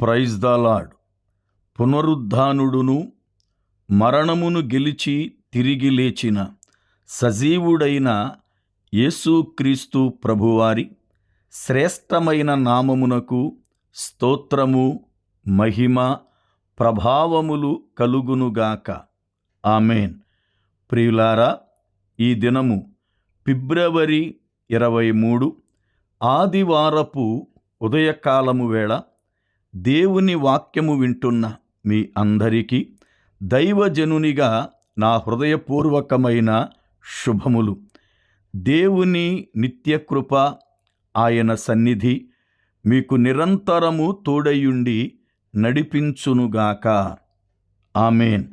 Praise the lord పునరుద్ధానుడును మరణమును గెలిచి తిరిగి లేచిన సజీవుడైన యేసుక్రీస్తు ప్రభువారి శ్రేష్టమైన నామమునకు స్తోత్రము మహిమ ప్రభావములు కలుగునుగాక ఆమెన్. ప్రియులారా ఈ దినము ఫిబ్రవరి ఇరవై మూడు ఆదివారపు ఉదయకాలము వేళ దేవుని వాక్యము వింటున్న మీ అందరికీ దైవజనునిగా నా హృదయపూర్వకమైన శుభములు. దేవుని నిత్యకృప ఆయన సన్నిధి మీకు నిరంతరము తోడయుండి నడిపించునుగాక. ఆమెన్.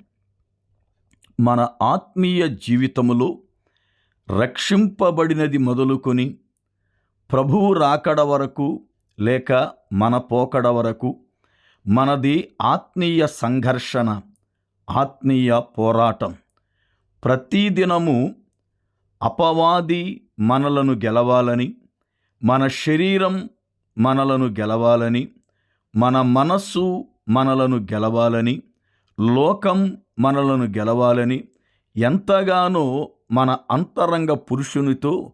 మన ఆత్మీయ జీవితములో రక్షింపబడినది మొదలుకొని ప్రభువు రాకడ వరకు లేక మన పోకడ వరకు మనది ఆత్మీయ సంఘర్షణ ఆత్మీయ పోరాటం. ప్రతిదినము అపవాది మనలను గెలవాలని మన శరీరం మనలను గెలవాలని మన మనస్సు మనలను గెలవాలని లోకం మనలను గెలవాలని ఎంతగానో మన అంతరంగ పురుషునితో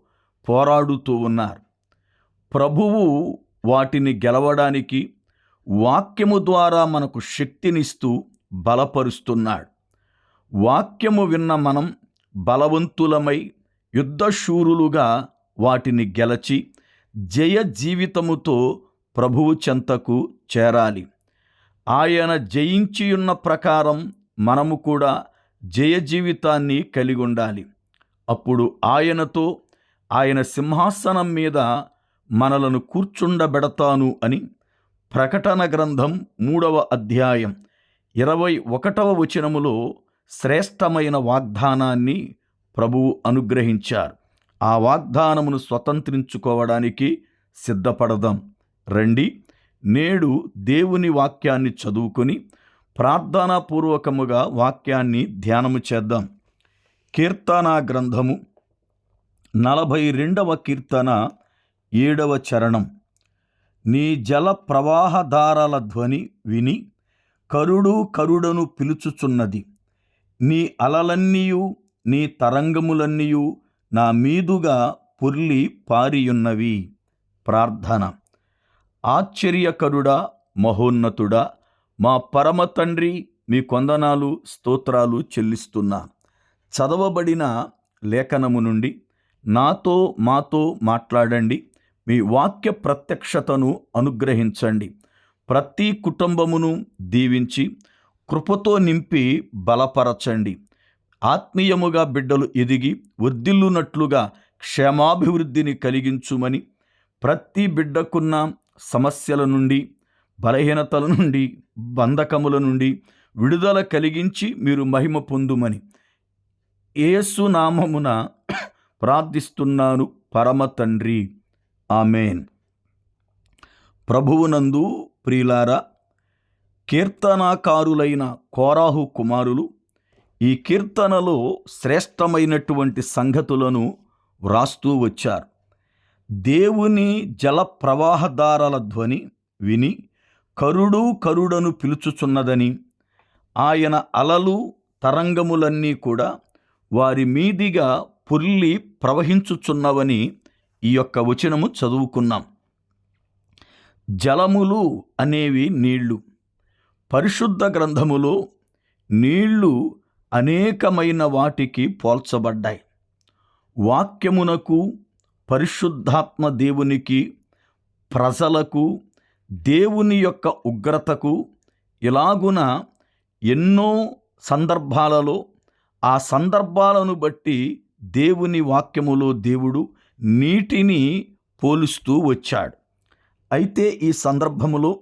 పోరాడుతూ ఉన్నారు. ప్రభువు వాటిని గెలవడానికి వాక్యము ద్వారా మనకు శక్తినిస్తూ బలపరుస్తున్నాడు. వాక్యము విన్న మనం బలవంతులమై యుద్ధశూరులుగా వాటిని గెలచి జయ జీవితముతో ప్రభువు చెంతకు చేరాలి. ఆయన జయించియున్న ప్రకారం మనము కూడా జయ జీవితాన్ని కలిగి ఉండాలి అప్పుడు ఆయనతో ఆయన సింహాసనం మీద మనలను కూర్చుండబెడతాను అని ప్రకటన గ్రంథం మూడవ అధ్యాయం ఇరవై ఒకటవ వచనములో శ్రేష్టమైన వాగ్దానాన్ని ప్రభువు అనుగ్రహించారు. ఆ వాగ్దానమును స్వతంత్రించుకోవడానికి సిద్ధపడదాం. రండి నేడు దేవుని వాక్యాన్ని చదువుకొని ప్రార్థనాపూర్వకముగా వాక్యాన్ని ధ్యానము చేద్దాం. కీర్తనా గ్రంథము నలభై రెండవ కీర్తన ఏడవ చరణం. నీ జల ప్రవాహదారాల ధ్వని విని కరుడు కరుడను పిలుచుచున్నది. నీ అలలన్నీయు నీ తరంగములన్నీయు నా మీదుగా పొర్లి పారియున్నవి. ప్రార్థన. ఆశ్చర్యకరుడా మహోన్నతుడా మా పరమ తండ్రి మీ కొందనాలు స్తోత్రాలు చెల్లిస్తున్నా. చదవబడిన లేఖనము నుండి నాతో మాతో మాట్లాడండి. మీ వాక్య ప్రత్యక్షతను అనుగ్రహించండి. ప్రతి కుటుంబమును దీవించి కృపతో నింపి బలపరచండి. ఆత్మీయముగా బిడ్డలు ఎదిగి వర్ధిల్లునట్లుగా క్షేమాభివృద్ధిని కలిగించుమని ప్రతి బిడ్డకున్న సమస్యల నుండి బలహీనతల నుండి బంధకముల నుండి విడుదల కలిగించి మీరు మహిమ పొందుమని ఏసునామమున ప్రార్థిస్తున్నాను. పరమ తండ్రి. ఆమెన్. ప్రభువునందు ప్రియులారా కీర్తనాకారులైన కోరాహు కుమారులు ఈ కీర్తనలో శ్రేష్టమైనటువంటి సంగతులను వ్రాస్తూ వచ్చారు. దేవుని జల ప్రవాహదారాల ధ్వని విని కరుడు కరుడను పిలుచుచున్నదని ఆయన అలలు తరంగములన్నీ కూడా వారి మీదిగా పుల్లి ప్రవహించుచున్నవని ఈ యొక్క వచనము చదువుకున్నాం. జలములు అనేవి నీళ్ళు. పరిశుద్ధ గ్రంథములో నీళ్ళు అనేకమైన వాటికి పోల్చబడ్డాయి. వాక్యమునకు పరిశుద్ధాత్మ దేవునికి ప్రజలకు దేవుని యొక్క ఉగ్రతకు ఇలాగున ఎన్నో సందర్భాలలో ఆ సందర్భాలను బట్టి దేవుని వాక్యములో దేవుడు నీటిని పోలుస్తూ వచ్చాడు. అయితే ఈ సందర్భములో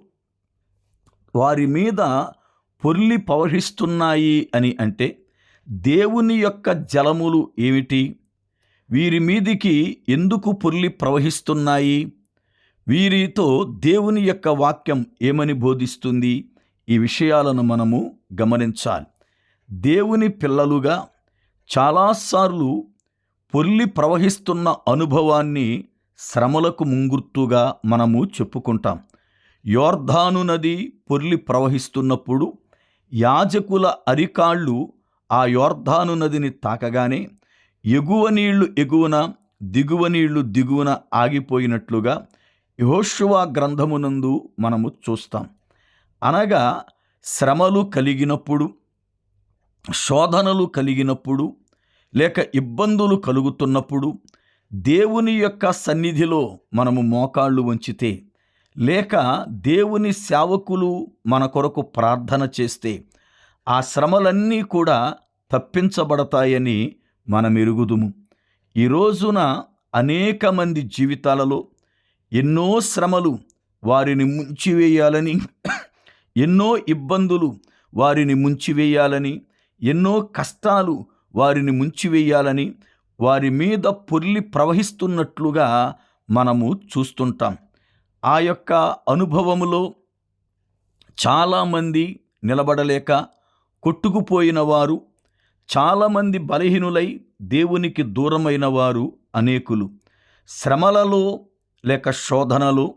వారి మీద పొర్లి పవహిస్తున్నాయి అని అంటే దేవుని యొక్క జలములు ఏమిటి? వీరి మీదికి ఎందుకు పొర్లి ప్రవహిస్తున్నాయి? వీరితో దేవుని యొక్క వాక్యం ఏమని బోధిస్తుంది? ఈ విషయాలను మనము గమనించాలి. దేవుని పిల్లలుగా చాలాసార్లు పొర్లి ప్రవహిస్తున్న అనుభవాన్ని శ్రమలకు ముంగుర్తుగా మనము చెప్పుకుంటాం. యోర్ధాను నది పొర్లి ప్రవహిస్తున్నప్పుడు యాజకుల అరికాళ్ళు ఆ యోర్ధాను నదిని తాకగానే ఎగువ నీళ్ళు ఎగువన దిగువ నీళ్ళు దిగువన ఆగిపోయినట్లుగా యెహోషువ గ్రంథమునందు మనము చూస్తాం. అనగా శ్రమలు కలిగినప్పుడు శోధనలు కలిగినప్పుడు లేక ఇబ్బందులు కలుగుతున్నప్పుడు దేవుని యొక్క సన్నిధిలో మనము మోకాళ్ళు వంచితే లేక దేవుని సేవకులు మన కొరకు ప్రార్థన చేస్తే ఆ శ్రమలన్నీ కూడా తప్పించబడతాయని మనం ఎరుగుదుము ఈ రోజున అనేక మంది జీవితాలలో ఎన్నో శ్రమలు వారిని ముంచివేయాలని ఎన్నో ఇబ్బందులు వారిని ముంచివేయాలని ఎన్నో కష్టాలు వారిని ముంచివేయాలని వారి మీద పొర్లి ప్రవహిస్తున్నట్లుగా మనము చూస్తుంటాం. ఆ యొక్క అనుభవములో చాలామంది నిలబడలేక కొట్టుకుపోయిన వారు చాలామంది బలహీనులై దేవునికి దూరమైన వారు అనేకులు. శ్రమలలో లేక శోధనలో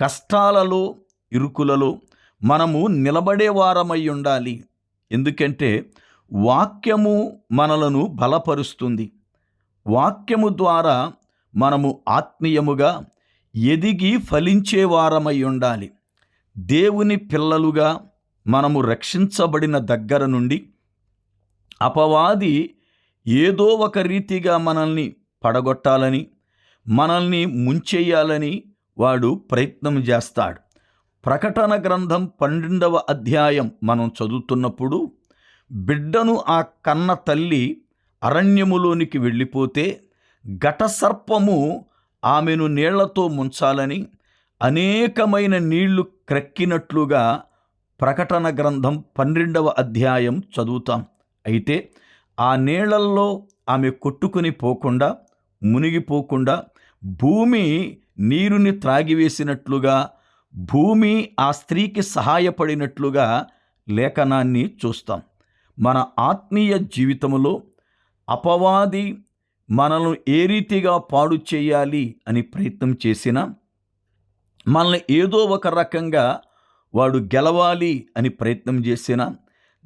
కష్టాలలో ఇరుకులలో మనము నిలబడే వారమై ఉండాలి. ఎందుకంటే వాక్యము మనలను బలపరుస్తుంది. వాక్యము ద్వారా మనము ఆత్మీయముగా ఎదిగి ఫలించేవారమై ఉండాలి. దేవుని పిల్లలుగా మనము రక్షించబడిన దగ్గర నుండి అపవాది ఏదో ఒక రీతిగా మనల్ని పడగొట్టాలని మనల్ని ముంచెయ్యాలని వాడు ప్రయత్నం చేస్తాడు. ప్రకటన గ్రంథం పన్నెండవ అధ్యాయం మనం చదువుతున్నప్పుడు బిడ్డను ఆ కన్న తల్లి అరణ్యములోనికి వెళ్ళిపోతే ఘటసర్పము ఆమెను నీళ్ళతో ముంచాలని అనేకమైన నీళ్ళు క్రక్కినట్లుగా ప్రకటన గ్రంథం పన్నెండవ అధ్యాయం చదువుతాం. అయితే ఆ నీళ్ళల్లో ఆమె కొట్టుకుని పోకుండా మునిగిపోకుండా భూమి నీరుని త్రాగివేసినట్లుగా భూమి ఆ స్త్రీకి సహాయపడినట్లుగా లేఖనాన్ని చూస్తాం. మన ఆత్మీయ జీవితంలో అపవాది మనల్ని ఏ రీతిగా పాడు చేయాలి అని ప్రయత్నం చేసినా మనల్ని ఏదో ఒక రకంగా వాడు గెలవాలి అని ప్రయత్నం చేసినా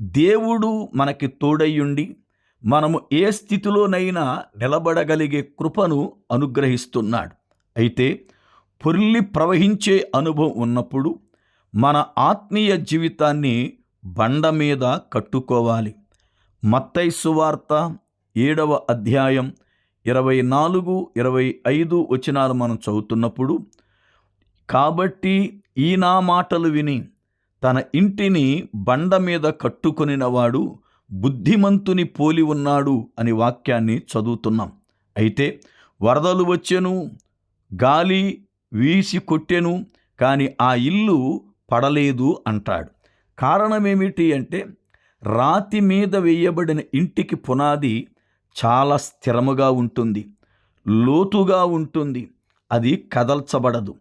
దేవుడు మనకి తోడయ్యుండి మనము ఏ స్థితిలోనైనా నిలబడగలిగే కృపను అనుగ్రహిస్తున్నాడు. అయితే పొర్లి ప్రవహించే అనుభవం ఉన్నప్పుడు మన ఆత్మీయ జీవితాన్ని బండ మీద కట్టుకోవాలి. మత్తై సువార్త ఏడవ అధ్యాయం ఇరవై నాలుగు ఇరవై ఐదు వచనాలు మనం చదువుతున్నప్పుడు కాబట్టి ఈ నా మాటలు విని తన ఇంటిని బండ మీద కట్టుకొనినవాడు బుద్ధిమంతుని పోలి ఉన్నాడు అని వాక్యాన్ని చదువుతున్నాం. అయితే వరదలు వచ్చెను గాలి వీసి కొట్టెను కానీ ఆ ఇల్లు పడలేదు అంటాడు. కారణమేమిటి అంటే రాతి మీద వేయబడిన ఇంటికి పునాది చాలా స్థిరముగా ఉంటుంది లోతుగా ఉంటుంది అది కదల్చబడదు.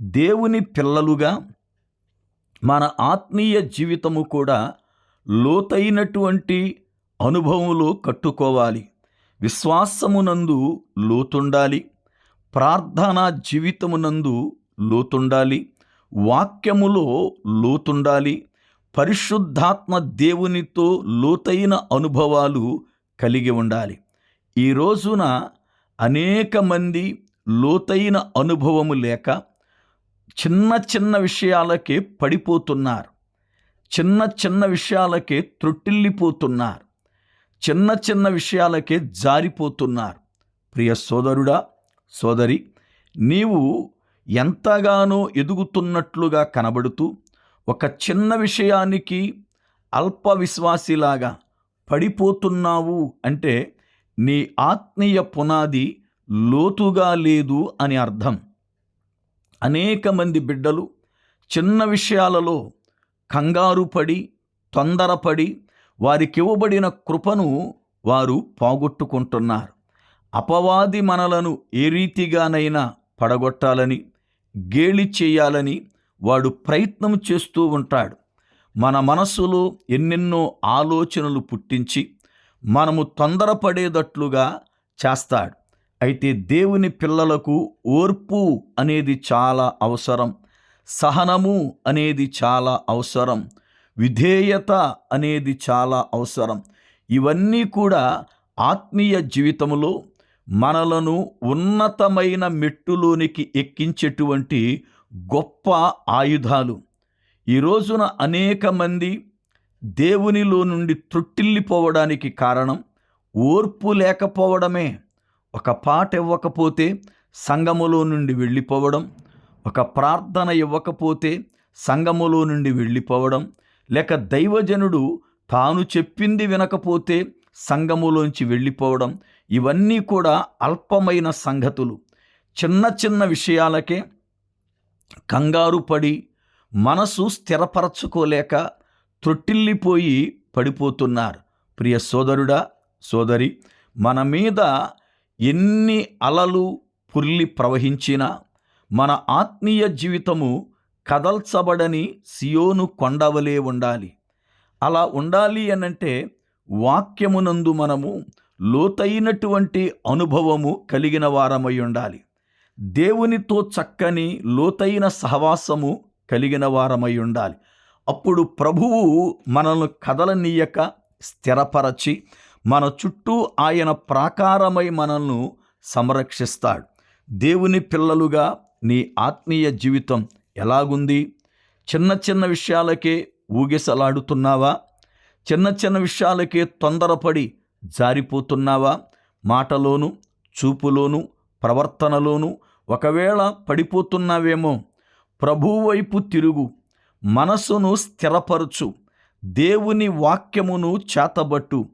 దేవుని పిల్లలుగా మన ఆత్మీయ జీవితము కూడా లోతైనటువంటి అనుభవంలో కట్టుకోవాలి. విశ్వాసమునందు లోతుండాలి ప్రార్థనా జీవితమునందు లోతుండాలి వాక్యములో లోతుండాలి పరిశుద్ధాత్మ దేవునితో లోతైన అనుభవాలు కలిగి ఉండాలి. ఈ రోజున అనేక మంది లోతైన అనుభవము లేక చిన్న చిన్న విషయాలకే పడిపోతున్నారు. చిన్న చిన్న విషయాలకే త్రొట్టిల్లిపోతున్నారు. చిన్న చిన్న విషయాలకే జారిపోతున్నారు. ప్రియ సోదరుడా సోదరి నీవు ఎంతగానో ఎదుగుతున్నట్లుగా కనబడుతూ ఒక చిన్న విషయానికి అల్ప విశ్వాసిలాగా పడిపోతున్నావు అంటే నీ ఆత్మీయ పునాది లోతుగా లేదు అని అర్థం. అనేక మంది బిడ్డలు చిన్న విషయాలలో కంగారు పడి తొందరపడి వారికి ఇవ్వబడిన కృపను వారు పోగొట్టుకుంటున్నారు. అపవాది మనలను ఏ రీతిగానైనా పడగొట్టాలని గేలి చేయాలని వాడు ప్రయత్నం చేస్తూ ఉంటాడు. మన మనస్సులో ఎన్నెన్నో ఆలోచనలు పుట్టించి మనము తొందరపడేటట్లుగా చేస్తాడు. అయితే దేవుని పిల్లలకు ఓర్పు అనేది చాలా అవసరం. సహనము అనేది చాలా అవసరం. విధేయత అనేది చాలా అవసరం. ఇవన్నీ కూడా ఆత్మీయ జీవితంలో మనలను ఉన్నతమైన మెట్టులోనికి ఎక్కించేటువంటి గొప్ప ఆయుధాలు. ఈ రోజున అనేక మంది దేవునిలో నుండి త్రొట్టిల్లిపోవడానికి కారణం ఓర్పు లేకపోవడమే. ఒక పాట ఇవ్వకపోతే సంఘములో నుండి వెళ్ళిపోవడం ఒక ప్రార్థన ఇవ్వకపోతే సంఘములో నుండి వెళ్ళిపోవడం లేక దైవజనుడు తాను చెప్పింది వినకపోతే సంఘములోంచి వెళ్ళిపోవడం ఇవన్నీ కూడా అల్పమైన సంగతులు. చిన్న చిన్న విషయాలకే కంగారు పడి మనసు స్థిరపరచుకోలేక త్రొట్టిల్లిపోయి పడిపోతున్నారు. ప్రియ సోదరుడా సోదరి మన మీద ఎన్ని అలలు పుర్లి ప్రవహించినా మన ఆత్మీయ జీవితము కదల్చబడని సియోను కొండవలే ఉండాలి. అలా ఉండాలి అనంటే వాక్యమునందు మనము లోతైనటువంటి అనుభవము కలిగిన వారమై ఉండాలి. దేవునితో చక్కని లోతైన సహవాసము కలిగిన వారమై ఉండాలి. అప్పుడు ప్రభువు మనల్ని కదలనీయక స్థిరపరచి మన చుట్టూ ఆయన ప్రాకారమై మనల్ని సంరక్షిస్తాడు. దేవుని పిల్లలుగా నీ ఆత్మీయ జీవితం ఎలాగుంది? చిన్న చిన్న విషయాలకే ఊగిసలాడుతున్నావా? చిన్న చిన్న విషయాలకే తొందరపడి జారిపోతున్నావా? మాటలోను చూపులోను ప్రవర్తనలోనూ ఒకవేళ పడిపోతున్నావేమో ప్రభువు వైపు తిరుగు మనసును స్థిరపరచు దేవుని వాక్యమును చేతబట్టు.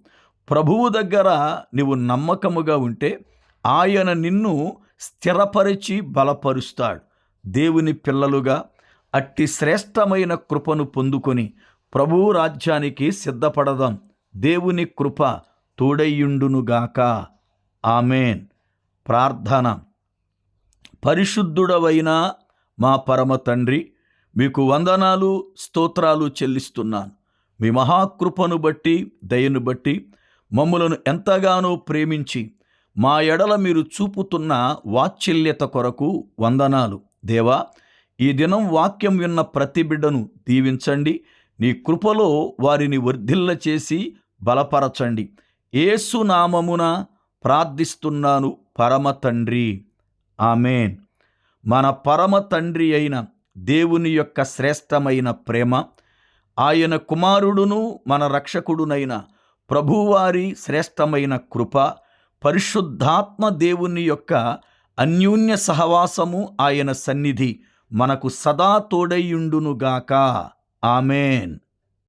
ప్రభువు దగ్గర నీవు నమ్మకముగా ఉంటే ఆయన నిన్ను స్థిరపరిచి బలపరుస్తాడు. దేవుని పిల్లలుగా అట్టి శ్రేష్టమైన కృపను పొందుకొని ప్రభువు రాజ్యానికి సిద్ధపడదాం. దేవుని కృప తోడయ్యుండునుగాక. ఆమెన్. ప్రార్థన. పరిశుద్ధుడవైన మా పరమ తండ్రి మీకు వందనాలు స్తోత్రాలు చెల్లిస్తున్నాను. మీ మహాకృపను బట్టి దయను బట్టి మమ్ములను ఎంతగానో ప్రేమించి మా ఎడల మీరు చూపుతున్న వాత్సల్యత కొరకు వందనాలు. దేవా ఈ దినం వాక్యం విన్న ప్రతి బిడ్డను దీవించండి. నీ కృపలో వారిని వర్ధిల్ల చేసి బలపరచండి. ఏసు నామమున ప్రార్థిస్తున్నాను. పరమ తండ్రి ఆమెన్. మన పరమ తండ్రి అయిన దేవుని యొక్క శ్రేష్టమైన ప్రేమ ఆయన కుమారుడును మన రక్షకుడునైన ప్రభువారి శ్రేష్టమైన కృప పరిశుద్ధాత్మ దేవుని యొక్క అన్యోన్య సహవాసము ఆయన సన్నిధి మనకు సదా తోడైయుండునుగాక ఆమెన్.